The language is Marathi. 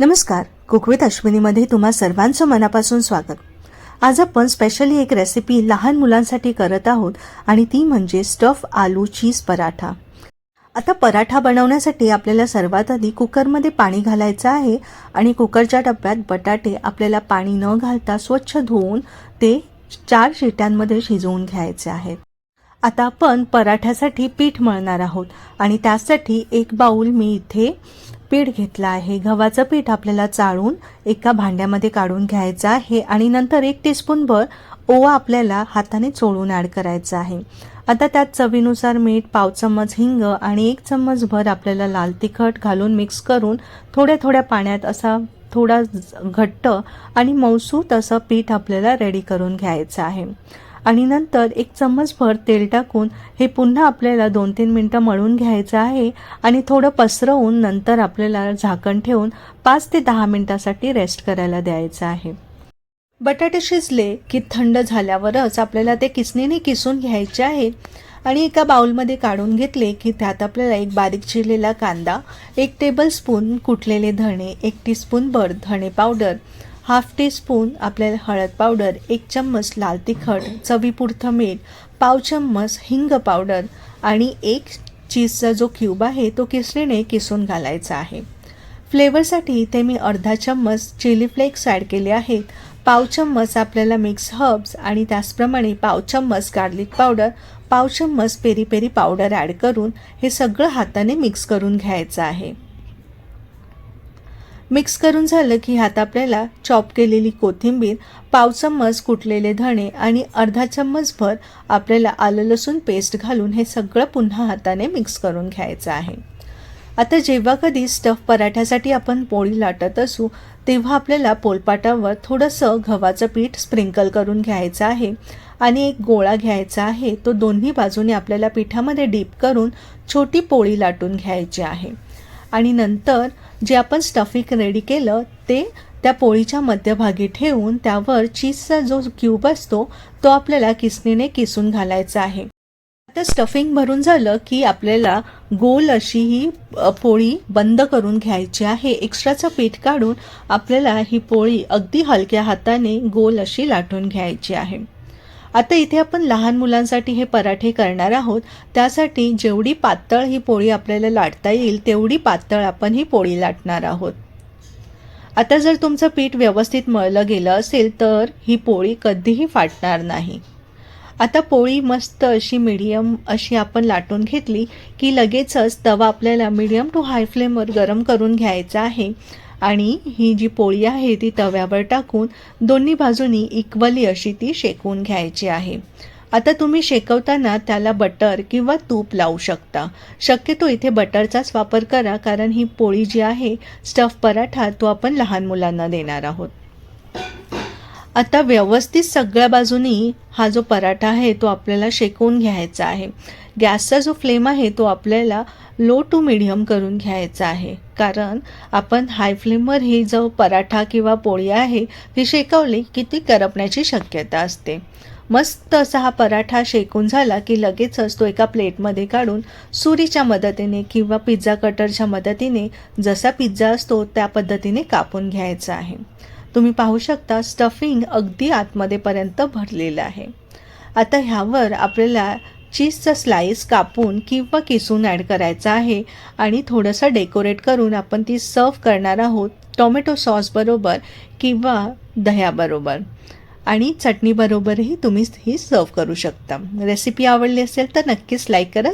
नमस्कार. कुकवित अश्विनीमध्ये तुम्हा सर्वांचं मनापासून स्वागत. आज आपण स्पेशली एक रेसिपी लहान मुलांसाठी करत आहोत आणि ती म्हणजे स्टफ आलू चीज पराठा. आता पराठा बनवण्यासाठी आपल्याला सर्वात आधी कुकरमध्ये पाणी घालायचं आहे आणि कुकरच्या डब्यात बटाटे आपल्याला पाणी न घालता स्वच्छ धुवून ते चार शिट्यांमध्ये शिजवून घ्यायचे आहेत आता आपण पराठ्यासाठी पीठ मळणार आहोत आणि त्यासाठी एक बाऊल मी इथे पीठ घेतलं आहे. गव्हाचं पीठ आपल्याला चाळून एका भांड्यामध्ये काढून घ्यायचं आहे आणि नंतर एक टीस्पूनभर ओवा आपल्याला हाताने चोळून ॲड करायचा आहे. आता त्यात चवीनुसार मीठ पाव चम्मच हिंग आणि एक चम्मचभर आपल्याला लाल तिखट घालून मिक्स करून थोड्या थोड्या पाण्यात असा थोडा घट्ट आणि मौसूत असं पीठ आपल्याला रेडी करून घ्यायचं आहे. आणि नंतर एक चम्मचभर तेल टाकून हे पुन्हा आपल्याला दोन तीन मिनटं मळून घ्यायचं आहे आणि थोडं पसरवून नंतर आपल्याला झाकण ठेवून पाच ते दहा मिनटासाठी रेस्ट करायला द्यायचं आहे. बटाटे शिजले की थंड झाल्यावरच आपल्याला ते किसणीने किसून घ्यायचे आहे आणि एका बाउलमध्ये काढून घेतले की त्यात आपल्याला एक बारीक चिरलेला कांदा एक टेबलस्पून कुटलेले धणे एक टीस्पूनभर धणे पावडर हाफ टीस्पून आपल्याला हळद पावडर एक चम्मच लाल तिखट चवीपुरतं मीठ पाव चम्मच हिंग पावडर आणि एक चीजचा जो क्यूब आहे तो किसणीने किसून घालायचा आहे. फ्लेवरसाठी इथे मी अर्धा चम्मच चिली फ्लेक्स ॲड केले आहेत. पाव चम्मच आपल्याला मिक्स हर्ब्स आणि त्याचप्रमाणे पाव चम्मच गार्लिक पावडर पाव चम्मच पेरी पेरी पावडर ॲड करून हे सगळं हाताने मिक्स करून घ्यायचं आहे. मिक्स करून झालं की ह्यात आपल्याला चॉप केलेली कोथिंबीर पाव चम्मच कुटलेले धणे आणि अर्धा चम्मचभर आपल्याला आलं लसूण पेस्ट घालून हे सगळं पुन्हा हाताने मिक्स करून घ्यायचं आहे. आता जेव्हा कधी स्टफ पराठ्यासाठी आपण पोळी लाटत असू तेव्हा आपल्याला पोलपाटावर थोडंसं गव्हाचं पीठ स्प्रिंकल करून घ्यायचं आहे आणि एक गोळा घ्यायचा आहे. तो दोन्ही बाजूने आपल्याला पिठामध्ये डीप करून छोटी पोळी लाटून घ्यायची आहे. आणि नंतर जे आपण स्टफिंग रेडी केलं ते त्या पोळीच्या मध्यभागी ठेवून त्यावर चीजचा जो क्यूब असतो तो आपल्याला किसणीने किसून घालायचा आहे. आता स्टफिंग भरून झालं की आपल्याला गोल अशी ही पोळी बंद करून घ्यायची आहे. एक्स्ट्राचं पीठ काढून आपल्याला ही पोळी अगदी हलक्या हाताने गोल अशी लाटून घ्यायची आहे. आता इथे आपण लहान मुलांसाठी हे पराठे करणार आहोत. त्यासाठी जेवढी पातळ ही पोळी आपल्याला लाटता येईल तेवढी पातळ आपण ही पोळी लाटणार आहोत. आता जर तुमचं पीठ व्यवस्थित मळलं गेलं असेल तर ही पोळी कधीही फाटणार नाही. आता पोळी मस्त अशी मीडियम अशी आपण लाटून घेतली की लगेचच तवा आपल्याला मीडियम टू हाय फ्लेमवर गरम करून घ्यायचा आहे. आणि ही जी पोळी आहे ती तव्यावर टाकून दोन्ही बाजूनी इक्वली अशी ती शेकून घ्यायची आहे. आता तुम्ही शेकवताना त्याला बटर किंवा तूप लावू शकता. शक्यतो इथे बटरचाच वापर करा कारण ही पोळी जी आहे स्टफ पराठा तो आपण लहान मुलांना देणार आहोत. आता व्यवस्थित सगळ्या बाजूनी हा जो पराठा आहे तो आपल्याला शेकवून घ्यायचा आहे. गॅसचा जो फ्लेम आहे तो आपल्याला लो टू मिडियम करून घ्यायचा आहे. कारण आपण हाय फ्लेमवर ही जो पराठा किंवा पोळी आहे ती शेकवली की ती करपण्याची शक्यता असते. मस्त असा हा पराठा शेकून झाला की लगेचच तो एका प्लेटमध्ये काढून सुरीच्या मदतीने किंवा पिझ्झा कटरच्या मदतीने जसा पिझ्झा असतो त्या पद्धतीने कापून घ्यायचा आहे. तुम्ही पाहू शकता स्टफिंग अगदी आतमध्येपर्यंत भरलेलं आहे. आता ह्यावर आपल्याला चीजचा स्लाइस कापून किंवा किसून ॲड करायचा आहे आणि थोडंसं डेकोरेट करून आपण ती सर्व करणार आहोत टोमॅटो सॉसबरोबर किंवा दह्याबरोबर आणि चटणीबरोबरही तुम्ही ही सर्व करू शकता. रेसिपी आवडली असेल तर नक्कीच लाईक करा.